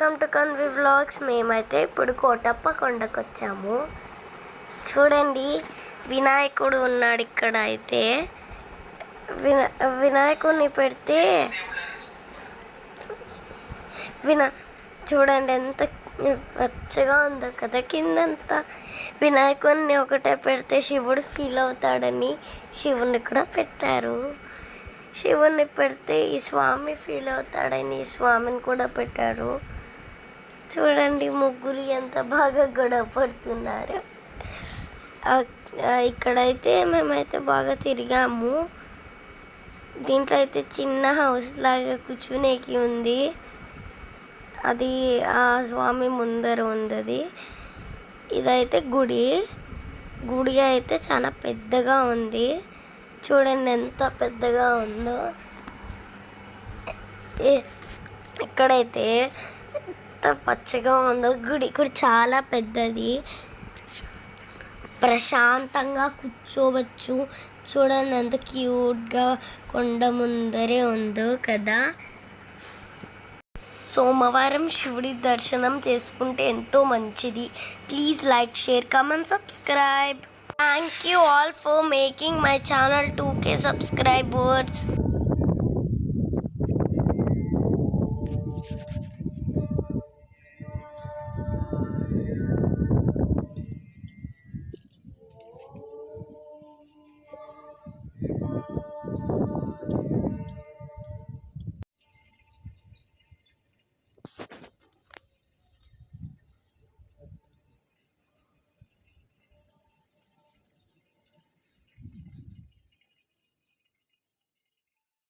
Welcome to కన్వి vlogs. మేమైతే ఇప్పుడు కోటప్ప కొండకు వచ్చాము చూడండి వినాయకుడు ఉన్నాడు ఇక్కడ అయితే. వినా వినాయకుడిని పెడితే వినా చూడండి ఎంత పచ్చగా ఉందో కదా కిందంతా. వినాయకుడిని ఒకటే పెడితే శివుడు ఫీల్ అవుతాడని శివుని కూడా పెట్టారు. శివుని పెడితే ఈ స్వామి ఫీల్ అవుతాడని ఈ స్వామిని కూడా పెట్టారు. చూడండి ముగ్గురు ఎంత బాగా గొడవ పడుతున్నారు ఇక్కడైతే మేమైతే బాగా తిరిగాము. దీంట్లో అయితే చిన్న హౌస్ లాగా కూర్చునేకి ఉంది. అది ఆ స్వామి ముందర ఉంది అది ఇదైతే గుడి. గుడి అయితే చాలా పెద్దగా ఉంది. చూడండి ఎంత పెద్దగా ఉందో. ఇక్కడైతే ఎంత పచ్చగా ఉందో. గుడి గుడి చాలా పెద్దది. ప్రశాంతంగా కూర్చోవచ్చు. చూడండి ఎంత క్యూట్గా కొండ ముందరే ఉందో కదా. సోమవారం శివుడి దర్శనం చేసుకుంటే ఎంతో మంచిది. Please like share comment subscribe. Thank you all for making my channel two K subscribers you